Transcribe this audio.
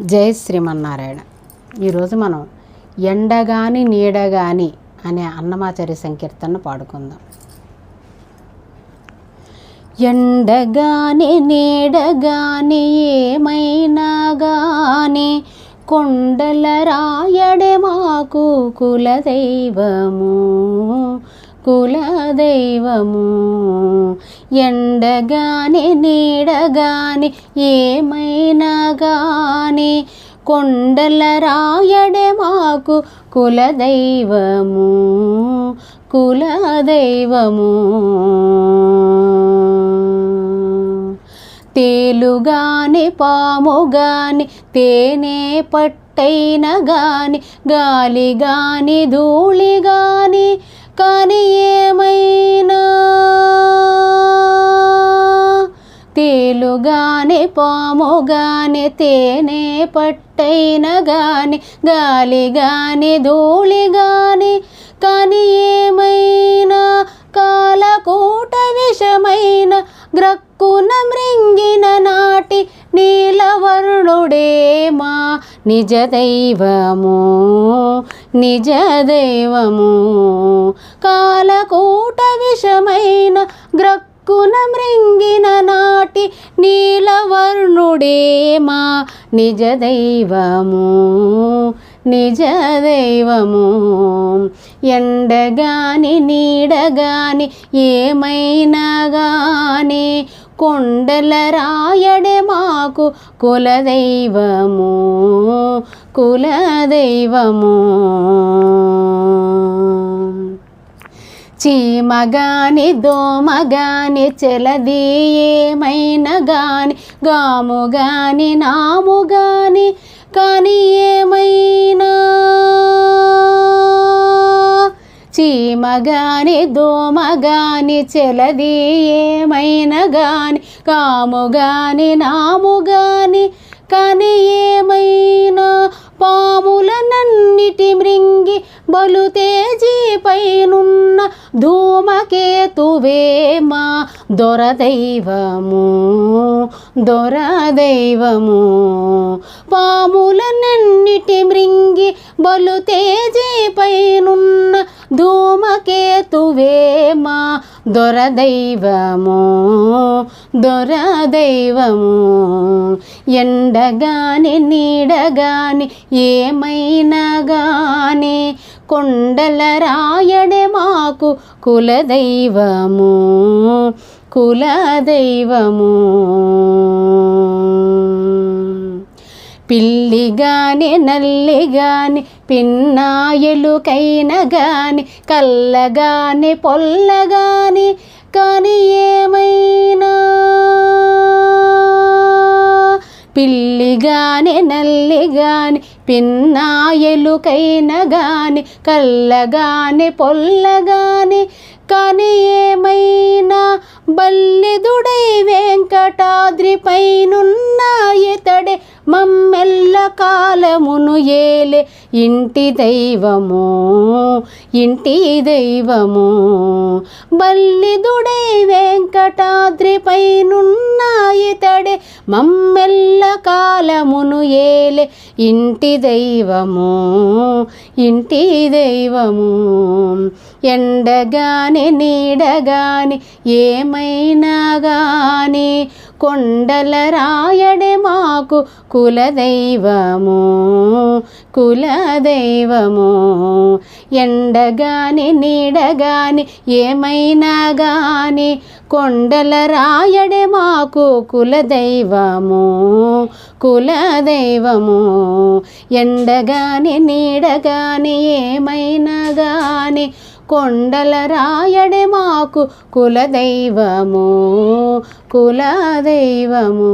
జయ శ్రీమన్నారాయణ. ఈరోజు మనం ఎండగాని నీడగాని అనే అన్నమాచారి సంకీర్తన పాడుకుందాం. ఎండగాని నీడగాని ఏమైనా గాని కొండల రాయడే మాకు కులదైవము. కులదైవము. ఎండగాని నీడగాని ఏమైనా గాని కొండల రాయడే మాకు కులదైవము. కులదైవము. తేలుగాని పాముగాని తేనె పట్టైన గాని గాలి గాని ధూళి గాని కానీ ఏమైనా తేలుగానే పాముగానే తేనె పట్టైన గాని గాలి గాని ధూళి గాని కానీ నీలవర్ణుడే నిజ దైవము నిజ దైవము. కాలకూట విషమైన గ్రక్కున మృంగిన నాటి నీలవర్ణుడే మా నిజ దైవము నిజ దైవము. ఎండగాని నీడగాని ఏమైనా గాని కొండల రాయడే మాకు కులదైవము కులదైవము. చీమగాని దోమగాని చెలది ఏమైనా గాని గాము గాని నాము గాని కానీ ఏమైనా చీమగాని దోమగాని చెలది ఏమైనా గాని కాముగాని నాముగాని కానీ ఏమైనా పాములనన్నిటి మృంగి బలు తేజీపైనున్న ధూమకేతువేమా దొరదైవము దొరదైవము పాములనన్నిటి మృంగి బలు తేజీపై ధూమకేతువే మా దొరదైవము దొరదైవము ఎండగాని నీడగాని ఏమైనా గాని కొండల రాయడే మాకు కులదైవము కులదైవము పిల్లి గాని నల్లి గాని పిన్నాయలుకైన గాని కల్లగాని పొల్లగాని కానీ ఏమైనా? పిల్లి గాని నల్లి గాని పిన్నాయలుకైన గాని కల్లగాని పొల్లగాని కానీ ఏమైనా కాలమును ఏలే. ఇంటి దైవము ఇంటి దైవము బల్లిదుడై వెంకటాద్రి పైనున్న ఇతడే మమ్మెల్ల కాలమును ఏలే. ఇంటి దైవము ఇంటి దైవము ఎండగాని నీడగాని ఏమైనా గాని కొండల రాయడే మాకు కులదైవము కులదైవము ఎండగాని నీడగాని ఏమైనా గాని కొండల రాయడే మాకు కులదైవము కులదైవము ఎండగాని నీడగాని ఏమైనా గాని కొండల రాయడే మాకు కులదైవము కులదైవము.